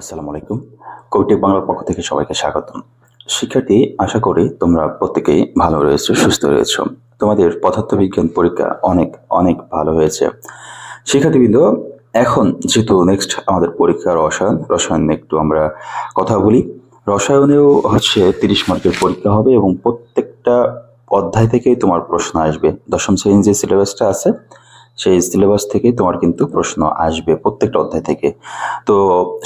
আসসালামু আলাইকুম। কবিটেক বাংলার পক্ষ থেকে সবাইকে স্বাগতম। শিক্ষার্থী, আশা করি তোমরা প্রত্যেকেই ভালো রয়েছো, সুস্থ রয়েছ। তোমাদের পদার্থবিজ্ঞান পরীক্ষা অনেক অনেক ভালো হয়েছে। শিক্ষার্থীবৃন্দ, এখন যেহেতু নেক্সট আমাদের পরীক্ষা রসায়ন রসায়ন একটু আমরা কথা বলি। রসায়নেও হচ্ছে তিরিশ মার্কের পরীক্ষা হবে এবং প্রত্যেকটা অধ্যায় থেকেই তোমার প্রশ্ন আসবে। দশম শ্রেণির যে সিলেবাসটা আছে সেই সিলেবাস থেকেই তোমার কিন্তু প্রশ্ন আসবে প্রত্যেকটা অধ্যায় থেকে। তো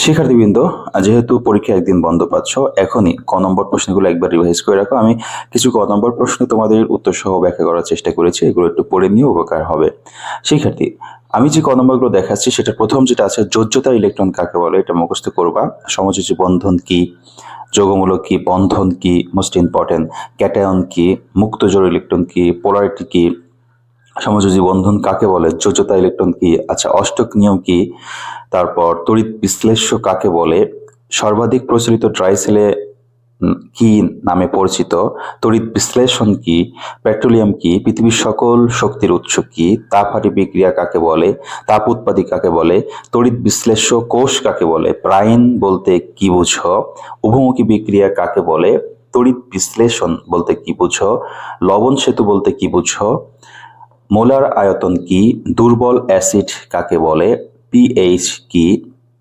শিক্ষার্থীবৃন্দ, যেহেতু পরীক্ষা একদিন বন্ধ পাচ্ছ, এখনই ক নম্বর প্রশ্নগুলো একবার রিভাইজ করে রাখো। আমি কিছু ক নম্বর প্রশ্ন তোমাদের উত্তর সহ ব্যাখ্যা করার চেষ্টা করেছি, এগুলো একটু পড়ে নিয়ে উপকার হবে। শিক্ষার্থী, আমি যে ক নম্বরগুলো দেখাচ্ছি সেটা প্রথম যেটা আছে যোজ্যতা ইলেকট্রন কাকে বলে? এটা মুখস্থ করবা। সমযোজী বন্ধন কি? যোগমূলক কি? বন্ধন কি? মোস্ট ইম্পর্টেন্ট ক্যাটায়ন কি? মুক্ত জোড় ইলেকট্রন কি? পোলারিটি কি? সমযোজী বন্ধন কাকে বলে? যোজ্যতা ইলেকট্রন কি? আচ্ছা অষ্টক নিয়ম কি? তারপর তড়িৎ বিশ্লেষ্য কাকে বলে? সর্বাধিক প্রচলিত ট্রাইসেলে কি নামে পরিচিত? তড়িৎ বিশ্লেষণ কি? পেট্রোলিয়াম কি? পৃথিবীর সকল শক্তির উৎস কি? তাপহাটি বিক্রিয়া কাকে বলে? তাপ উৎপাদী কাকে বলে? তড়িৎ বিশ্লেষ্য কোষ কাকে বলে? প্রাইন বলতে কি বুঝো? উভমুখী বিক্রিয়া কাকে বলে? তড়িৎ বিশ্লেষণ বলতে কি বুঝো? লবণ সেতু বলতে কি বুঝো? মোলার আয়তন কি? দুর্বল অ্যাসিড কাকে বলে? পিএইচ কি?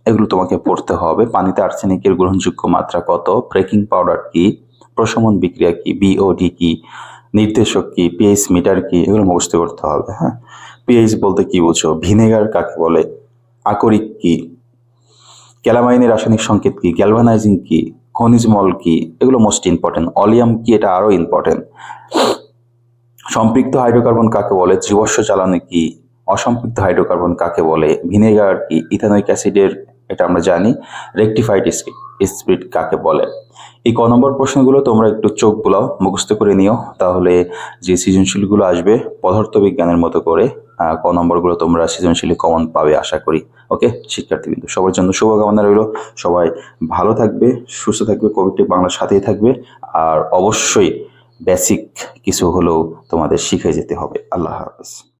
এগুলো তোমাকে পড়তে হবে। পানিতে আর্সেনিকের গ্রহণযোগ্য মাত্রা কত? ব্রেকিং পাউডার কি? প্রশমন বিক্রিয়া কি? বিওডি কি? নির্দেশক কি? পিএইচ মিটার কি? এগুলো মুখস্থ করতে হবে হ্যাঁ? পিএইচ বলতে কি বুঝো? ভিনেগার কাকে বলে? আকরিক কি? ক্যালামাইনের রাসায়নিক সংকেত কি? গ্যালভানাইজিং কি? খনিজ মল কি? এগুলো মোস্ট ইম্পর্টেন্ট। অলিয়াম কি? এটা আরও ইম্পর্টেন্ট। সম্পৃক্ত হাইড্রোকার্বন কাকে বলে? জীবাশ্ম জ্বালানি কি? অসম্পৃক্ত হাইড্রোকার্বন কাকে বলে? ভিনেগার কি? ইথানোইক অ্যাসিডের এটা আমরা জানি। রেকটিফাইড স্পিড কাকে বলে? এই ক নম্বর প্রশ্নগুলো তোমরা একটু চোখ বুলাও, মুখস্থ করে নিও, তাহলে যে সৃজনশীলগুলো আসবে পদার্থবিজ্ঞানের মতো করে ক নম্বরগুলো তোমরা সৃজনশীলে কমন পাবে আশা করি। ওকে? শিক্ষার্থীবৃন্দ, সবার জন্য শুভকামনা রইল। সবাই ভালো থাকবে, সুস্থ থাকবে কোভিড বাংলার সাথেই থাকবে। আর অবশ্যই বেসিক কিছু হলেও তোমাদের শিখে যেতে হবে। আল্লাহ হাফেজ।